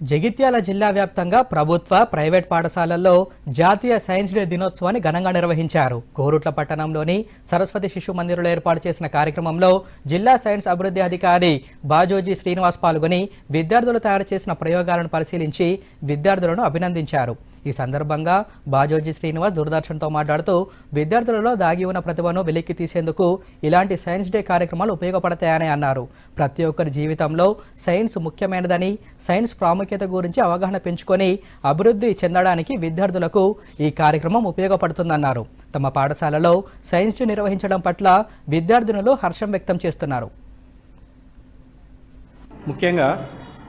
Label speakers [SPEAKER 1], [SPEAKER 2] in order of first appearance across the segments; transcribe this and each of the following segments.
[SPEAKER 1] జగిత్యాల జిల్లా వ్యాప్తంగా ప్రభుత్వ ప్రైవేట్ పాఠశాలల్లో జాతీయ సైన్స్ డే దినోత్సవాన్ని ఘనంగా నిర్వహించారు. కోరుట్ల పట్టణంలోని సరస్వతి శిశు మందిరంలో ఏర్పాటు చేసిన కార్యక్రమంలో జిల్లా సైన్స్ అభివృద్ధి అధికారి బాజోజీ శ్రీనివాస్ పాల్గొని విద్యార్థులు తయారు చేసిన ప్రయోగాలను పరిశీలించి విద్యార్థులను అభినందించారు. ఈ సందర్భంగా బాజోజీ శ్రీనివాస్ దూరదర్శన్తో మాట్లాడుతూ విద్యార్థులలో దాగి ఉన్న ప్రతిభను వెలికి తీసేందుకు ఇలాంటి సైన్స్ డే కార్యక్రమాలు ఉపయోగపడతాయని అన్నారు. ప్రతి ఒక్కరి జీవితంలో సైన్స్ ముఖ్యమైనదని సైన్స్ ప్రాముఖ్యత గురించి అవగాహన పెంచుకొని అభివృద్ధి చెందడానికి విద్యార్థులకు ఈ కార్యక్రమం ఉపయోగపడుతుందన్నారు. తమ పాఠశాలలో సైన్స్ నిర్వహించడం పట్ల విద్యార్థినులు హర్షం వ్యక్తం చేస్తున్నారు.
[SPEAKER 2] ముఖ్యంగా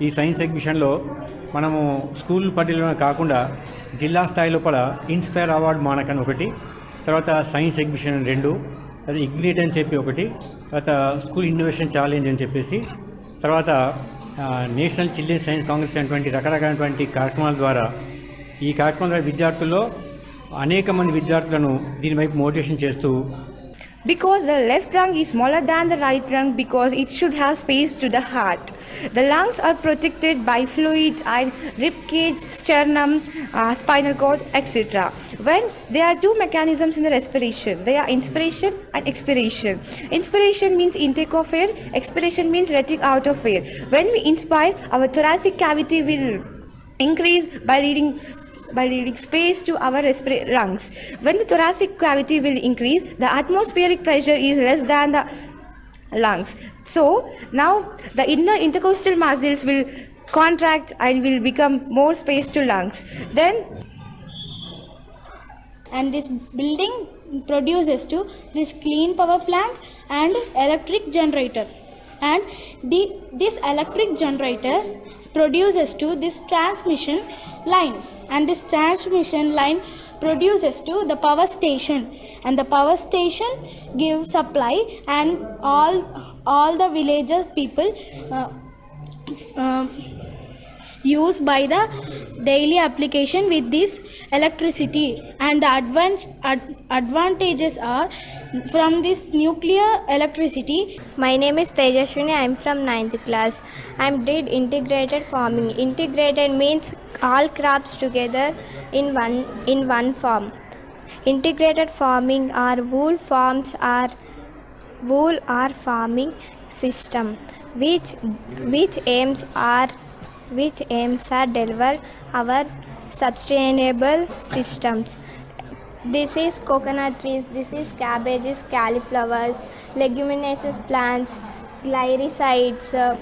[SPEAKER 2] ఈ సైన్స్ ఎగ్జిబిషన్లో మనము స్కూల్ పట్టిలో కాకుండా జిల్లా స్థాయి లోపల ఇన్స్పైర్ అవార్డు మానకన్ ఒకటి తర్వాత సైన్స్ ఎగ్జిబిషన్ రెండు అది ఇగ్నిట్ అని చెప్పి ఒకటి తర్వాత స్కూల్ ఇన్నోవేషన్ ఛాలెంజ్ అని చెప్పేసి తర్వాత నేషనల్ చిల్డ్రన్ సైన్స్ కాంగ్రెస్ అనేటువంటి రకరకాలైనటువంటి కార్యక్రమాల ద్వారా ఈ కార్యక్రమం ద్వారా విద్యార్థుల్లో అనేక మంది విద్యార్థులను దీని వైపు మోటివేషన్ చేస్తూ
[SPEAKER 3] Because the left lung is smaller than the right lung because it should have space to the heart. The lungs are protected by fluid and rib cage, sternum, uh, spinal cord, etc. When there are two mechanisms in the respiration, they are inspiration and expiration. Inspiration means intake of air, expiration means letting out of air. When we inspire, our thoracic cavity will increase by leading by leaving space to our respira- lungs. When the thoracic cavity will increase, the atmospheric pressure is less than the lungs. So now the inner intercostal muscles will contract and will become more space to lungs. Then
[SPEAKER 4] and this building produces to this clean power plant and electric generator and the this electric generator produces to this transmission line and this transmission line produces to the power station and the power station gives supply and all all the villages people uh, used by the daily application with this electricity and the advan- ad- advantages are from this nuclear electricity
[SPEAKER 5] My name is Tejashwini. I am from 9th class. I am did integrated farming. Integrated means all crops together in one in one farm. Integrated farming or wool farms are wool or farming system which which aims are which aims are deliver our sustainable systems this is coconut trees this is cabbages cauliflowers leguminous plants glycosides uh,